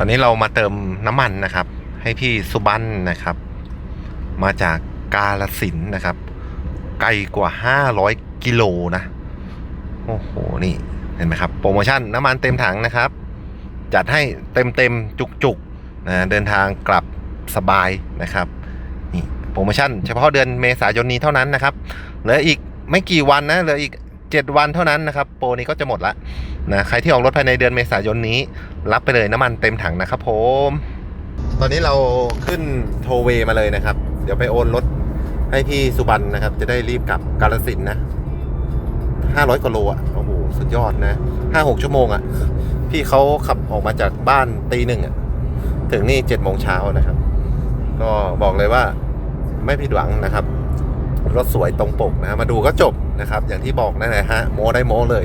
ตอนนี้เรามาเติมน้ำมันนะครับ ให้พี่สุบันนะครับ มาจากกาลสินนะครับ ไกลกว่า 500 กิโลนะ โอ้โห นี่เห็นไหมครับ โปรโมชั่นน้ำมันเต็มถังนะครับ จัดให้เต็มเต็มจุกจุกๆนะเดินทางกลับสบายนะครับนี่โปรโมชั่นเฉพาะเดือนเมษายนนี้เท่านั้นนะครับเหลืออีกไม่กี่วันนะเหลืออีก 7 วันเท่านั้นนะครับ โปรนี้ก็จะหมดละนะใครที่ออกรถภายในเดือนเมษายนนี้ รับไปเลยน้ำมันเต็มถังนะครับผม ตอนนี้เราขึ้นโทเวมาเลยนะครับ เดี๋ยวไปโอนรถให้พี่สุบันนะครับ จะได้รีบกลับกาลสินนะห้าร้อยกว่าโลอะโอ้โหสุดยอดนะห้าหกชั่วโมงอะ พี่เขาขับออกมาจากบ้านตีหนึ่งอะถึงนี่เจ็ดโมงเช้านะครับ ก็บอกเลยว่าไม่ผิดหวังนะครับ รถสวยตรงปกนะมาดูก็จบนะครับ อย่างที่บอกนั่นแหละฮะโมได้โมเลย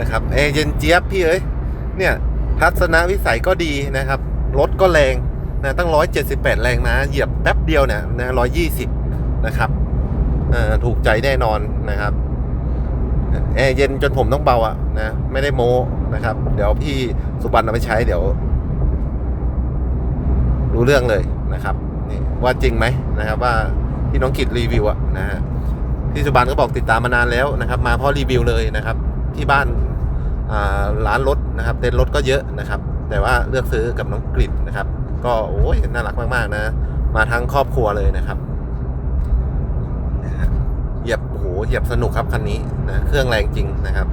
นะครับเอเย็นเจี๊ยบพี่เอ้ยเนี่ยทัศนวิสัยก็ดีนะครับ รถก็แรงนะตั้ง 178 แรงม้าเหยียบแป๊บเดียวเนี่ยนะ120 นะครับถูกใจแน่นอนนะครับแอร์เย็นจนผมต้องเบาอะนะไม่ได้โม้นะครับ เดี๋ยวพี่สุบันเอาไปใช้เดี๋ยว รู้เรื่องเลยนะครับนี่ว่าจริงไหมนะครับว่า ที่น้องกิจรีวิวอะนะฮะพี่สุบันก็บอกติดตามมานานแล้วนะครับ มาเพราะรีวิวเลยนะครับ ที่บ้านอ่าร้านรถนะครับ เต็นท์รถก็เยอะนะครับ แต่ว่าเลือกซื้อกับน้องกริดนะครับ ก็โอ้ยน่ารักมากๆนะ มาทั้งครอบครัวเลยนะครับเหยียบโอ้โหเหยียบสนุกครับคันนี้นะเครื่องแรงจริงนะครับ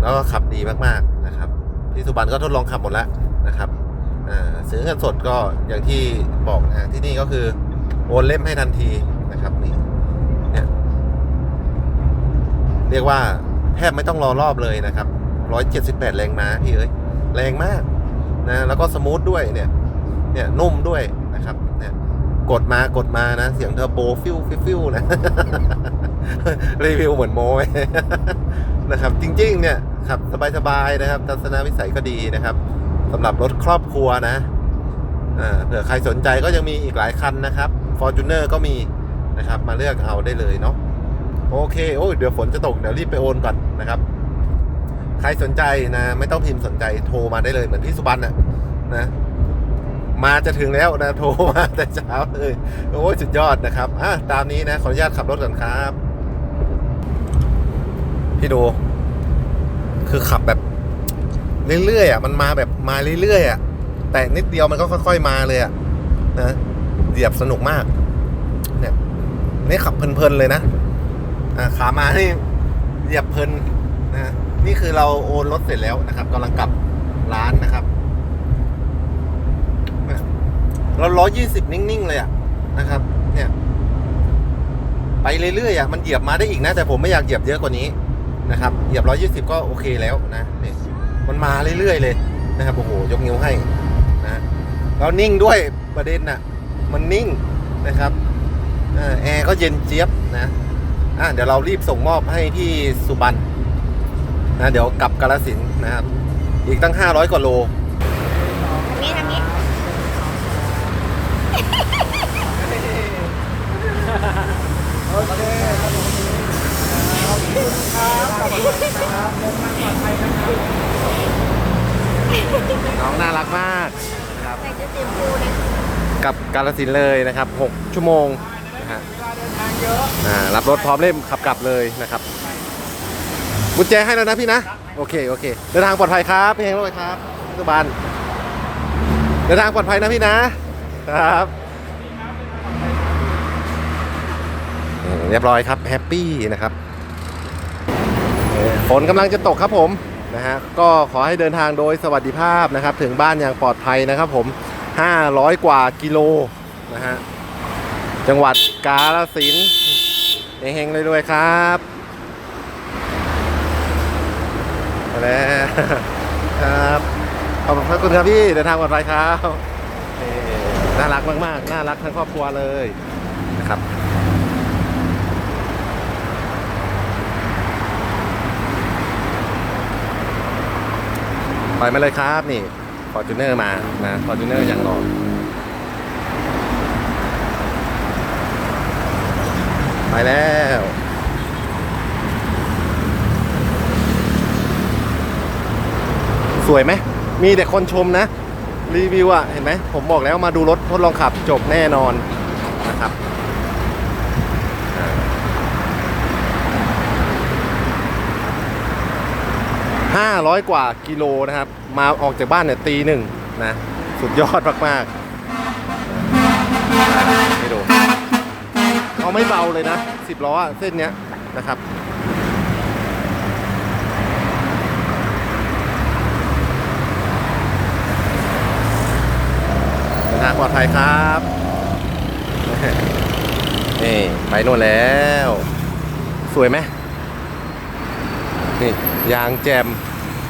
แล้วก็ขับดีมากๆนะครับพี่สุบันก็ทดลองขับหมดแล้วนะครับอ่าซื้อเงินสดก็อย่างที่บอกนะที่นี่ก็คือ โอนเล่มให้ทันทีนะครับนี่เนี่ยเรียกว่าแทบไม่ต้องรอรอบเลยนะครับ178แรงม้าพี่เอ้ยแรงมากนะแล้วก็สมูทด้วยเนี่ยเนี่ยนุ่มด้วยนะครับเนี่ยกดมากดมานะ เสียงเทอร์โบฟิวฟิวฟิวนะรีวิวเหมือนโม้นะครับ จริง ๆ เนี่ยขับสบายๆนะครับ ทัศนวิสัยก็ดีนะครับสำหรับรถครอบครัวนะอ่าเผื่อใครสนใจก็ยังมีอีกหลายคันนะครับ Fortuner ก็มีนะครับ มาเลือกเอาได้เลยเนาะโอเคโอ้ยเดี๋ยวฝนจะตก เดี๋ยวรีบไปโอนก่อนนะครับ ใครสนใจนะ ไม่ต้องพิมพ์สนใจโทรมาได้เลยเหมือนพี่สุบันนะนะ มาจะถึงแล้วนะ โทรมาแต่เช้าเลยโอ้ยสุดยอดนะครับอะตามนี้นะ ขออนุญาตขับรถก่อนครับ พี่ดู คือขับแบบเรื่อยๆอะมันมาแบบมาเรื่อยๆอะแต่นิดเดียวมันก็ค่อย ๆมาเลยอะนะ เหยียบสนุกมาก เนี่ยนี่ขับเพลินๆเลยนะอ่าขามานี่เหยียบเพลินนะนี่คือเราโอนรถเสร็จแล้วนะครับกำลังกลับร้านนะครับเนี่ยเราร้อยยี่สิบนิ่งๆเลยอะนะครับ เนี่ย ไปเรื่อยๆอะมันเหยียบมาได้อีกนะ แต่ผมไม่อยากเหยียบเยอะกว่านี้นะครับเหยียบร้อยยี่สิบก็โอเคแล้วนะเนี่ยมันมาเรื่อยๆเลยนะครับโอ้โหยกนิ้วให้นะแล้วนิ่งด้วยประเด็นน่ะ มันนิ่งนะครับเอ่อแอร์ก็เย็นเจี๊ยบนะอะเดี๋ยวเรารีบส่งมอบให้พี่สุบันนะเดี๋ยวกลับกาลสินธุ์นะครับ อีกตั้ง 500 กว่าโลทางนี้ทางนี้น้องน่ารักมากนะครับใส่จะเตรียมพูนะ กลับกาลสินเลยนะครับ 6 ชั่วโมงนะฮะรับรถพร้อมเล่มขับกลับเลยนะครับกุญแจให้แล้วนะพี่นะ โอเคโอเคเดินทางปลอดภัยครับพี่เฮงรถไฟครับพี่สุบันเดินทางปลอดภัยนะพี่นะครับเรียบร้อยครับแฮปปี้นะครับฝนกำลังจะตกครับผมนะฮะก็ขอให้เดินทางโดยสวัสดิภาพนะครับ ถึงบ้านอย่างปลอดภัยนะครับผม 500 กว่ากิโลนะฮะ จังหวัดกาฬสินธุ์เฮงๆรวยๆครับไปแล้วครับขอบคุณครับพี่เดินทางปลอดภัยครับน่ารักมากๆ น่ารักทั้งครอบครัวเลยนะครับไปมาเลยครับนี่ ฟอร์จูเนอร์มานะฟอร์จูเนอร์อย่างรอไปแล้วสวยไหม มีแต่คนชมนะ รีวิวอะเห็นไหม ผมบอกแล้วมาดูรถทดลองขับจบแน่นอนนะครับ ห้าร้อยกว่ากิโลนะครับ มาออกจากบ้านเนี่ยตีหนึ่งนะ สุดยอดมากๆให้ดูเขาไม่เบาเลยนะสิบล้อเส้นเนี้ยนะครับเดินทางปลอดภัยครับนี่ไปโน่นแล้ว สวยไหม นี่ยางแจม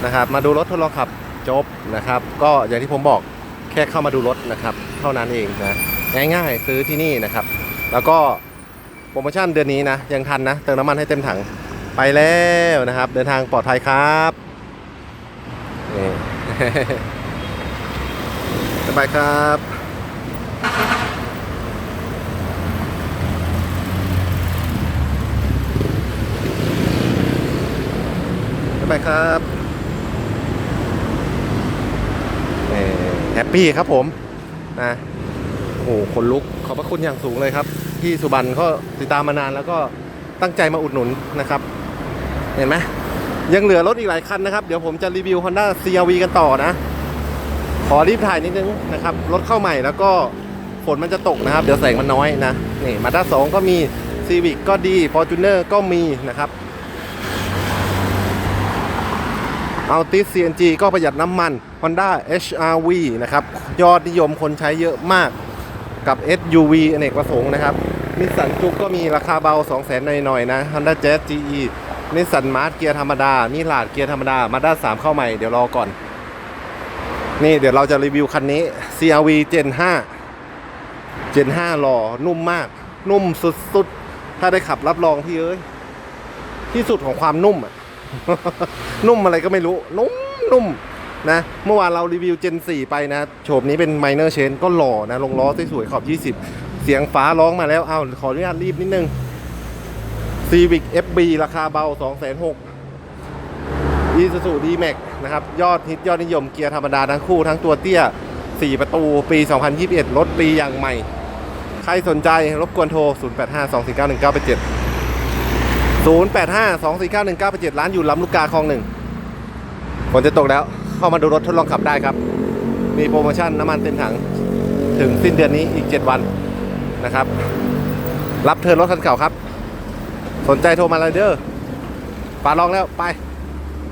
นะครับมาดูรถทดลองขับจบนะครับ ก็อย่างที่ผมบอกแค่เข้ามาดูรถนะครับ เท่านั้นเองนะง่ายๆซื้อที่นี่นะครับ แล้วก็โปรโมชั่นเดือนนี้นะยังทันนะเติมน้ำมันให้เต็มถังไปแล้วนะครับ เดินทางปลอดภัยครับนี่สบายครับ สบายครับแฮปปี้ครับผมนะโอ้โหคนลุกขอบพระคุณอย่างสูงเลยครับ พี่สุบันก็ติดตามมานานแล้วก็ตั้งใจมาอุดหนุนนะครับ เห็นไหมยังเหลือรถอีกหลายคันนะครับ เดี๋ยวผมจะรีวิว Honda CRV กันต่อนะ ขอรีบถ่ายนิดนึงนะครับ รถเข้าใหม่แล้วก็ฝนมันจะตกนะครับ เดี๋ยวแสงมันน้อยนะ นี่มาด้าสองก็มี Civic ก็ดี Fortuner ก็มีนะครับ เอาติส CNG ก็ประหยัดน้ำมัน Honda HRV นะครับ ยอดนิยมคนใช้เยอะมากกับ SUV อเนกประสงค์นะครับนิสสันจุกก็มีราคาเบา 2 0 0 0 0 0หน่อยๆนะ Honda Jazz GE นิสสันมาร์เกียร์ธรรมดามิลาดเกียร์ธรรมดา มาด้า3เข้าใหม่เดี๋ยวรอก่อน นี่เดี๋ยวเราจะรีวิวคันนี้ CRV Gen 5 Gen 5หล่อนุ่มมาก นุ่มสุดๆ ถ้าได้ขับรับรองพี่เอ้ย ที่สุดของความนุ่มอะ นุ่มอะไรก็ไม่รู้ นุ่มนุ่มนะ เมื่อวานเรารีวิว Gen 4 ไปนะ โฉบนี้เป็น Minor Change ก็หล่อนะ ลงล้อสวยๆขอบ 20 เสียงฟ้าร้องมาแล้ว เอาขออนุญาตรีบนิดนึง Civic FB ราคาเบา 2,600 Isuzu D-Max นะครับ ยอดฮิตยอดนิยมเกียร์ธรรมดาทั้งคู่ทั้งตัวเตี้ย 4 ประตูปี 2021 รถปีอย่างใหม่ ใครสนใจรบกวนโทร 0852491987 0852491987 ร้านอยู่ลำลูกกาคลองหนึ่งฝนจะตกแล้ว เข้ามาดูรถทดลองขับได้ครับ มีโปรโมชั่นน้ำมันเต็มถัง ถึงสิ้นเดือนนี้อีก 7 วันนะครับ รับเทินรถคันเก่าครับ สนใจโทรมาเลยเด้อฝาลองแล้วไป